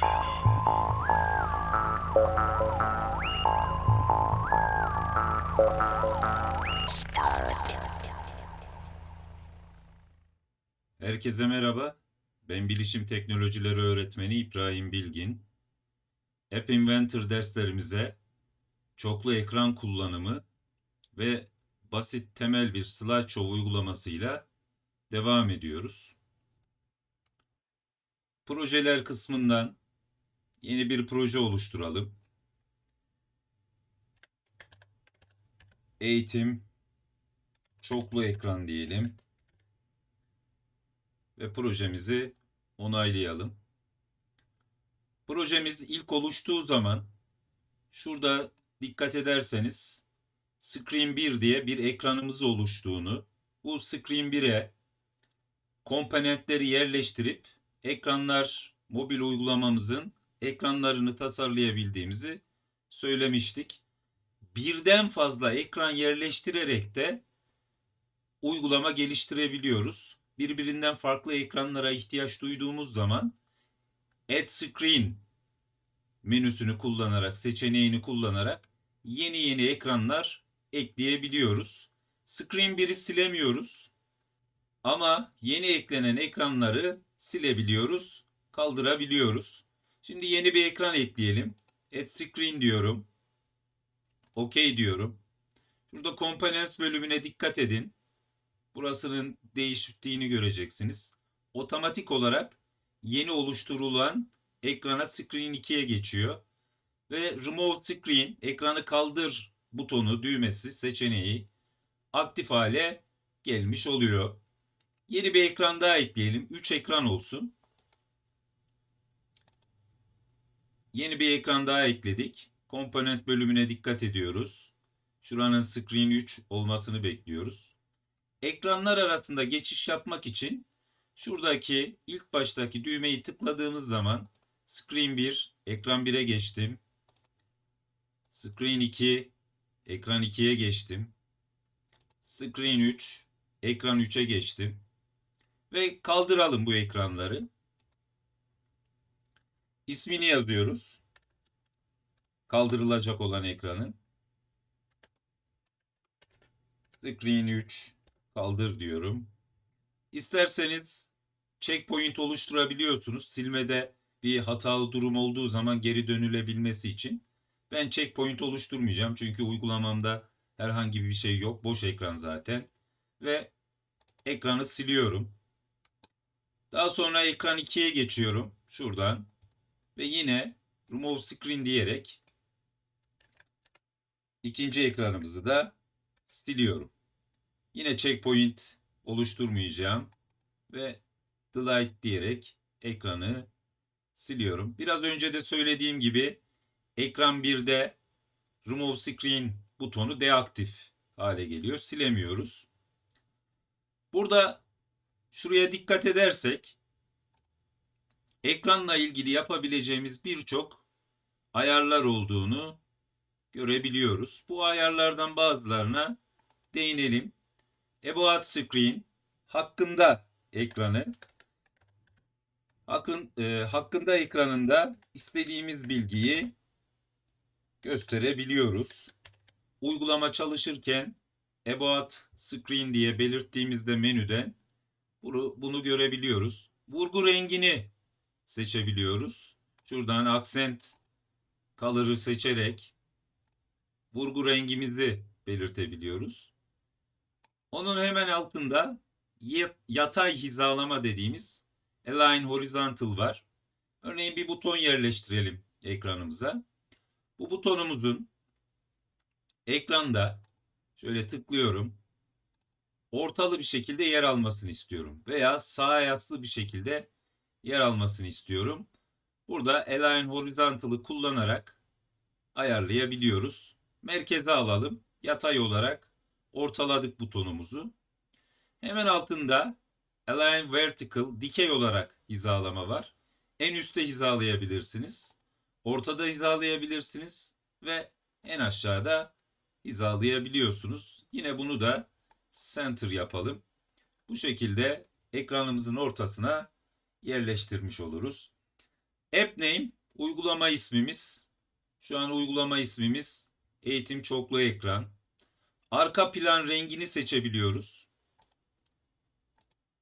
Herkese merhaba. Ben Bilişim Teknolojileri Öğretmeni İbrahim Bilgin. App Inventor derslerimize çoklu ekran kullanımı ve basit temel bir slideshow uygulamasıyla devam ediyoruz. Projeler kısmından yeni bir proje oluşturalım. Eğitim çoklu ekran diyelim ve projemizi onaylayalım. Projemiz ilk oluştuğu zaman şurada dikkat ederseniz Screen 1 diye bir ekranımız oluştuğunu, bu Screen 1'e komponentleri yerleştirip ekranlar mobil uygulamamızın ekranlarını tasarlayabildiğimizi söylemiştik. Birden fazla ekran yerleştirerek de uygulama geliştirebiliyoruz birbirinden farklı ekranlara ihtiyaç duyduğumuz zaman Add Screen menüsünü kullanarak, seçeneğini kullanarak yeni yeni ekranlar ekleyebiliyoruz. Screen 1'i silemiyoruz. Ama yeni eklenen ekranları silebiliyoruz, kaldırabiliyoruz. Şimdi yeni bir ekran ekleyelim. Add Screen diyorum. OK diyorum. Burada Components bölümüne dikkat edin burasının değiştiğini göreceksiniz. Otomatik olarak yeni oluşturulan ekrana Screen 2'ye geçiyor. Ve Remove Screen, ekranı kaldır butonu, düğmesi, seçeneği aktif hale gelmiş oluyor. Yeni bir ekran daha ekleyelim. 3 ekran olsun. Yeni bir ekran daha ekledik. Komponent bölümüne dikkat ediyoruz. Şuranın Screen 3 olmasını bekliyoruz ekranlar arasında geçiş yapmak için şuradaki ilk baştaki düğmeyi tıkladığımız zaman Screen 1, ekran 1'e geçtim. Screen 2, ekran 2'ye geçtim. Screen 3, ekran 3'e geçtim. Ve kaldıralım bu ekranları. İsmini yazıyoruz. Kaldırılacak olan ekranın. Screen 3, kaldır diyorum. İsterseniz checkpoint oluşturabiliyorsunuz. Silmede bir hatalı durum olduğu zaman geri dönülebilmesi için. Ben checkpoint oluşturmayacağım çünkü uygulamamda herhangi bir şey yok. Boş ekran zaten. Ve ekranı siliyorum. Daha sonra ekran 2'ye geçiyorum. Şuradan. Ve yine remove screen diyerek ikinci ekranımızı da siliyorum. Yine checkpoint oluşturmayacağım ve delete diyerek ekranı siliyorum. Biraz önce de söylediğim gibi ekran 1'de remove screen butonu deaktif hale geliyor. Silemiyoruz. Burada şuraya dikkat edersek ekranla ilgili yapabileceğimiz birçok ayarlar olduğunu görebiliyoruz. Bu ayarlardan bazılarına değinelim. About Screen hakkında ekranı hakkın, e, hakkında ekranında istediğimiz bilgiyi gösterebiliyoruz. Uygulama çalışırken About Screen diye belirttiğimizde menüden bunu, bunu görebiliyoruz. Vurgu rengini seçebiliyoruz. Şuradan Accent Color'ı seçerek vurgu rengimizi belirtebiliyoruz. Onun hemen altında yatay hizalama dediğimiz Align Horizontal var. Örneğin bir buton yerleştirelim ekranımıza. Bu butonumuzun ekranda şöyle tıklıyorum. Ortalı bir şekilde yer almasını istiyorum. Veya sağa yaslı bir şekilde yer almasını istiyorum. Burada Align Horizontal'ı kullanarak ayarlayabiliyoruz. Merkeze alalım. Yatay olarak ortaladık butonumuzu. Hemen altında Align Vertical dikey olarak hizalama var. En üstte hizalayabilirsiniz. Ortada hizalayabilirsiniz ve en aşağıda hizalayabiliyorsunuz. Yine bunu da center yapalım. Bu şekilde ekranımızın ortasına yerleştirmiş oluruz. App name uygulama ismimiz. Şu an uygulama ismimiz eğitim çoklu ekran. Arka plan rengini seçebiliyoruz.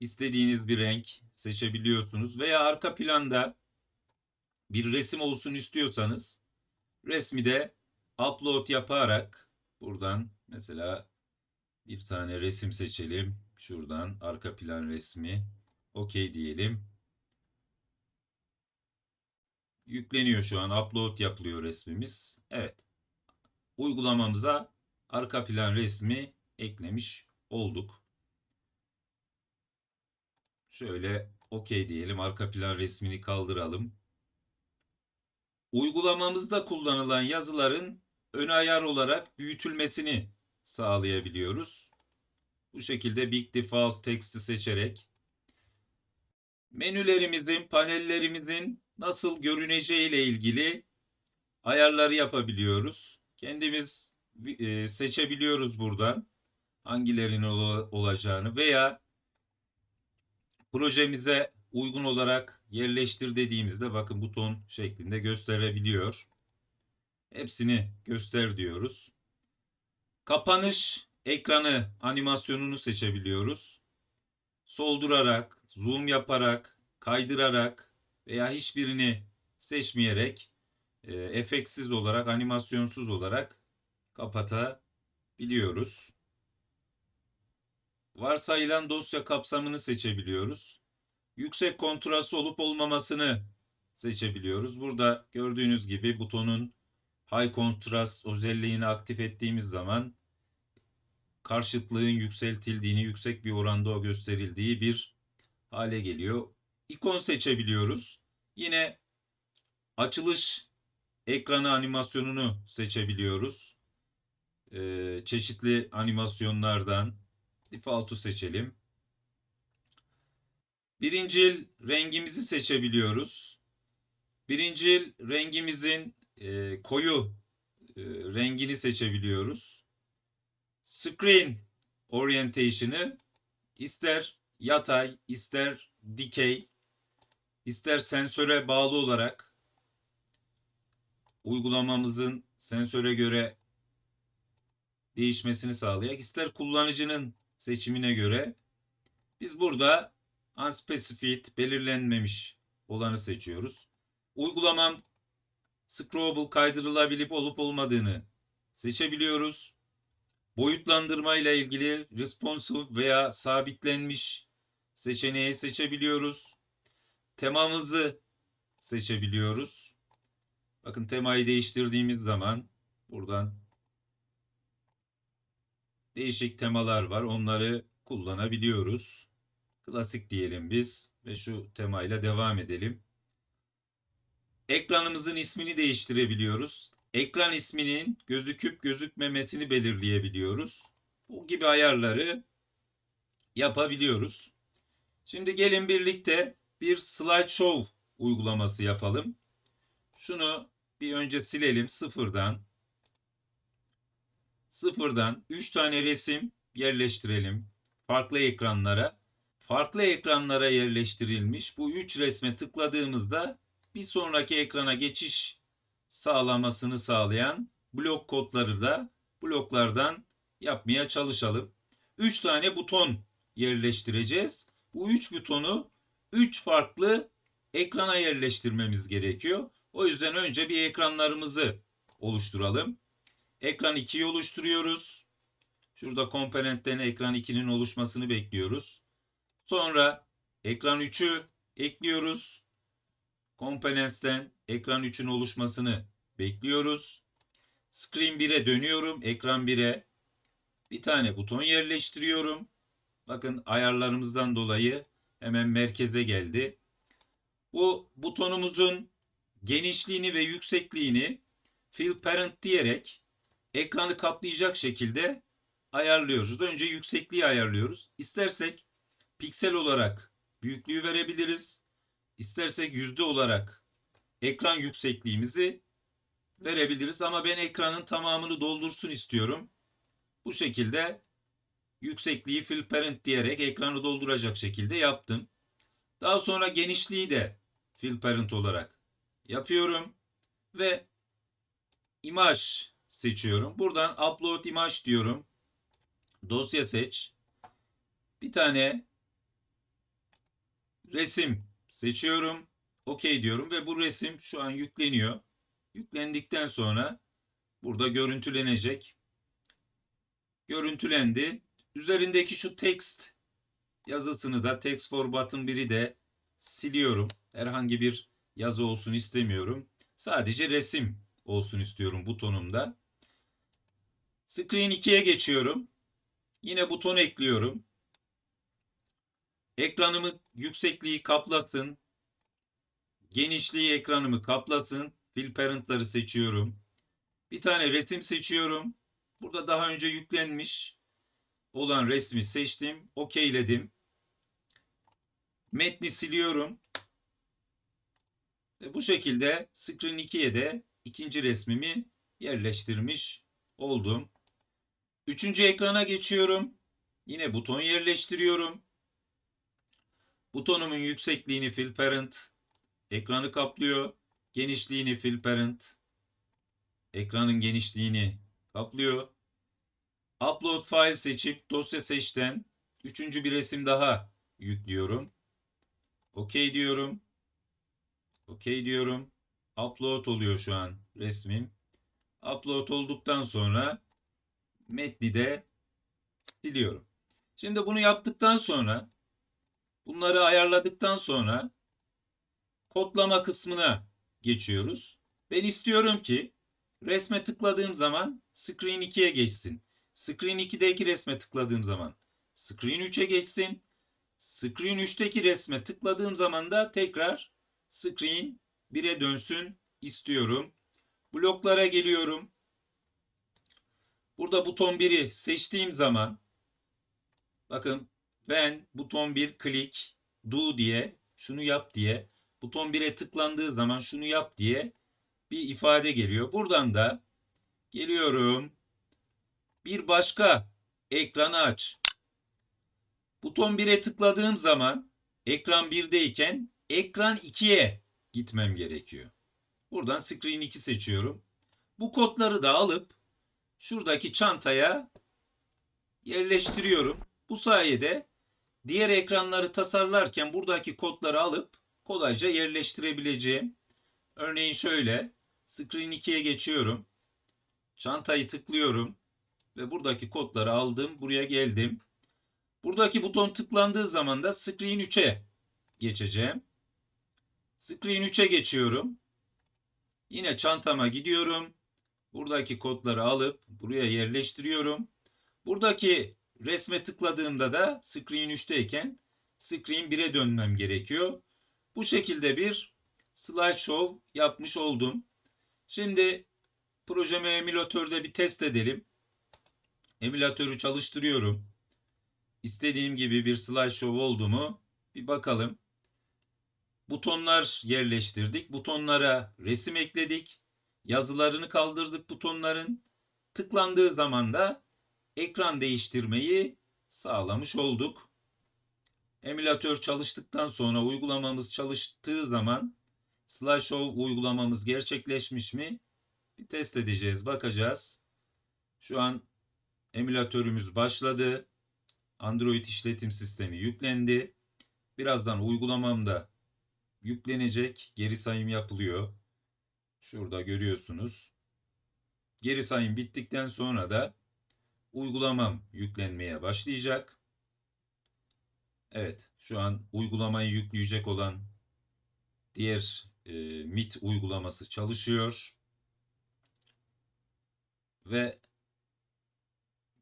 İstediğiniz bir renk seçebiliyorsunuz veya arka planda bir resim olsun istiyorsanız resmi de upload yaparak buradan mesela bir tane resim seçelim. Şuradan arka plan resmi. OK diyelim. Yükleniyor şu an. Upload yapılıyor resmimiz. Evet. Uygulamamıza arka plan resmi eklemiş olduk. Şöyle OK diyelim. Arka plan resmini kaldıralım. Uygulamamızda kullanılan yazıların ön ayar olarak büyütülmesini sağlayabiliyoruz. Bu şekilde Big Default Text'i seçerek menülerimizin, panellerimizin nasıl görüneceği ile ilgili ayarları yapabiliyoruz. Kendimiz e, seçebiliyoruz buradan hangilerinin olacağını veya projemize uygun olarak yerleştir dediğimizde bakın buton şeklinde gösterebiliyor. Hepsini göster diyoruz. Kapanış ekranı animasyonunu seçebiliyoruz. Soldurarak, zoom yaparak, kaydırarak veya hiçbirini seçmeyerek e, efektsiz olarak, animasyonsuz olarak kapatabiliyoruz. Varsayılan dosya kapsamını seçebiliyoruz. Yüksek kontrast olup olmamasını seçebiliyoruz. Burada gördüğünüz gibi butonun high contrast özelliğini aktif ettiğimiz zaman karşıtlığın yükseltildiğini, yüksek bir oranda gösterildiği bir hale geliyor. İkon seçebiliyoruz. Yine açılış ekranı animasyonunu seçebiliyoruz. Ee, çeşitli animasyonlardan default'u seçelim. Birincil rengimizi seçebiliyoruz. Birincil rengimizin e, koyu e, rengini seçebiliyoruz. Screen orientation'ı ister yatay, ister dikey, ister sensöre bağlı olarak uygulamamızın sensöre göre değişmesini sağlayak, ister kullanıcının seçimine göre biz burada unspecified belirlenmemiş olanı seçiyoruz. Uygulamam scrollable kaydırılabilip olup olmadığını seçebiliyoruz. Boyutlandırma ile ilgili responsive veya sabitlenmiş seçeneği seçebiliyoruz. Temamızı seçebiliyoruz. Bakın temayı değiştirdiğimiz zaman buradan değişik temalar var. Onları kullanabiliyoruz. Klasik diyelim biz ve şu temayla devam edelim. Ekranımızın ismini değiştirebiliyoruz. Ekran isminin gözüküp gözükmemesini belirleyebiliyoruz. Bu gibi ayarları yapabiliyoruz. Şimdi gelin birlikte bir slideshow uygulaması yapalım. Şunu bir önce silelim sıfırdan. Sıfırdan 3 tane resim yerleştirelim farklı ekranlara. Farklı ekranlara yerleştirilmiş bu 3 resme tıkladığımızda bir sonraki ekrana geçiş sağlamasını sağlayan blok kodları da bloklardan yapmaya çalışalım. 3 tane buton yerleştireceğiz. Bu 3 butonu 3 farklı ekrana yerleştirmemiz gerekiyor. O yüzden önce bir ekranlarımızı oluşturalım. Ekran 2'yi oluşturuyoruz. Şurada komponentten ekran 2'nin oluşmasını bekliyoruz. Sonra ekran 3'ü ekliyoruz. Components'ten ekran 3'ün oluşmasını bekliyoruz. Screen 1'e dönüyorum. Ekran 1'e bir tane buton yerleştiriyorum. Bakın ayarlarımızdan dolayı hemen merkeze geldi. Bu butonumuzun genişliğini ve yüksekliğini fill parent diyerek ekranı kaplayacak şekilde ayarlıyoruz. Önce yüksekliği ayarlıyoruz. İstersek piksel olarak büyüklüğü verebiliriz. İstersek yüzde olarak ekran yüksekliğimizi verebiliriz. Ama ben ekranın tamamını doldursun istiyorum. Bu şekilde yüksekliği fill parent diyerek ekranı dolduracak şekilde yaptım. Daha sonra genişliği de fill parent olarak yapıyorum ve imaj seçiyorum. Buradan upload imaj diyorum. Dosya seç. Bir tane resim seçiyorum. OK diyorum ve bu resim şu an yükleniyor. Yüklendikten sonra burada görüntülenecek. Görüntülendi. Üzerindeki şu text yazısını da text for button 1'i de siliyorum. Herhangi bir yazı olsun istemiyorum. Sadece resim olsun istiyorum butonumda. Screen 2'ye geçiyorum. Yine buton ekliyorum. Ekranımı yüksekliği kaplasın. Genişliği ekranımı kaplasın. Fill parent'ları seçiyorum. Bir tane resim seçiyorum. Burada daha önce yüklenmiş olan resmi seçtim. Okeyledim. Metni siliyorum. Ve bu şekilde Screen 2'ye de ikinci resmimi yerleştirmiş oldum. Üçüncü ekrana geçiyorum. Yine buton yerleştiriyorum. Butonumun yüksekliğini fill parent ekranı kaplıyor. Genişliğini fill parent ekranın genişliğini kaplıyor. Upload file seçip dosya seçten üçüncü bir resim daha yüklüyorum. OK diyorum. OK diyorum. Upload oluyor şu an resmim. Upload olduktan sonra metni de siliyorum. Şimdi bunu yaptıktan sonra bunları ayarladıktan sonra kodlama kısmına geçiyoruz. Ben istiyorum ki resme tıkladığım zaman Screen 2'ye geçsin. Screen 2'deki resme tıkladığım zaman Screen 3'e geçsin. Screen 3'teki resme tıkladığım zaman da tekrar Screen 1'e dönsün istiyorum. Bloklara geliyorum. Burada buton 1'i seçtiğim zaman bakın ben buton 1 klik do diye şunu yap diye buton 1'e tıklandığı zaman şunu yap diye bir ifade geliyor. Buradan da geliyorum. Bir başka ekranı aç. Buton 1'e tıkladığım zaman ekran 1'deyken ekran 2'ye gitmem gerekiyor. Buradan screen 2 seçiyorum. Bu kodları da alıp şuradaki çantaya yerleştiriyorum. Bu sayede diğer ekranları tasarlarken buradaki kodları alıp kolayca yerleştirebileceğim. Örneğin şöyle Screen 2'ye geçiyorum. Çantayı tıklıyorum ve buradaki kodları aldım. Buraya geldim. Buradaki buton tıklandığı zaman da Screen 3'e geçeceğim. Screen 3'e geçiyorum. Yine çantama gidiyorum. Buradaki kodları alıp buraya yerleştiriyorum. Buradaki resme tıkladığımda da Screen 3'teyken Screen 1'e dönmem gerekiyor. Bu şekilde bir slideshow yapmış oldum. Şimdi projemi emülatörde bir test edelim. Emülatörü çalıştırıyorum. İstediğim gibi bir slideshow oldu mu? Bir bakalım. Butonlar yerleştirdik. Butonlara resim ekledik. Yazılarını kaldırdık butonların. Tıklandığı zaman da ekran değiştirmeyi sağlamış olduk. Emülatör çalıştıktan sonra uygulamamız çalıştığı zaman Slideshow uygulamamız gerçekleşmiş mi? Bir test edeceğiz, bakacağız. Şu an emülatörümüz başladı. Android işletim sistemi yüklendi. Birazdan uygulamam da yüklenecek. Geri sayım yapılıyor. Şurada görüyorsunuz. Geri sayım bittikten sonra da uygulamam yüklenmeye başlayacak. Evet, şu an uygulamayı yükleyecek olan diğer e, MIT uygulaması çalışıyor. Ve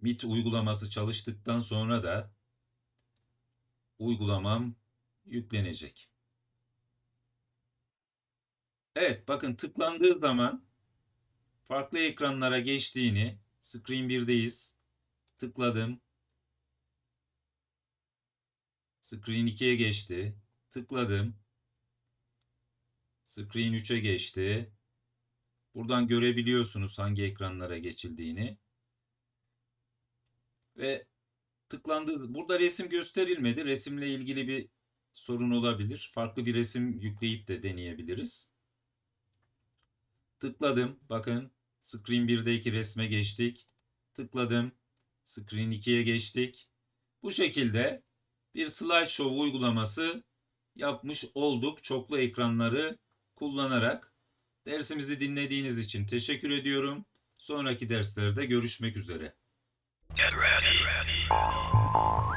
MIT uygulaması çalıştıktan sonra da uygulamam yüklenecek. Evet bakın tıklandığı zaman farklı ekranlara geçtiğini Screen 1'deyiz. Tıkladım. Screen 2'ye geçti. Tıkladım. Screen 3'e geçti. Buradan görebiliyorsunuz hangi ekranlara geçildiğini. Ve tıklandığı burada resim gösterilmedi. Resimle ilgili bir sorun olabilir. Farklı bir resim yükleyip de deneyebiliriz. Tıkladım. Bakın Screen 1'deki resme geçtik. Tıkladım. Screen 2'ye geçtik. Bu şekilde bir slideshow uygulaması yapmış olduk. Çoklu ekranları kullanarak. Dersimizi dinlediğiniz için teşekkür ediyorum. Sonraki derslerde görüşmek üzere. Get ready. Get ready.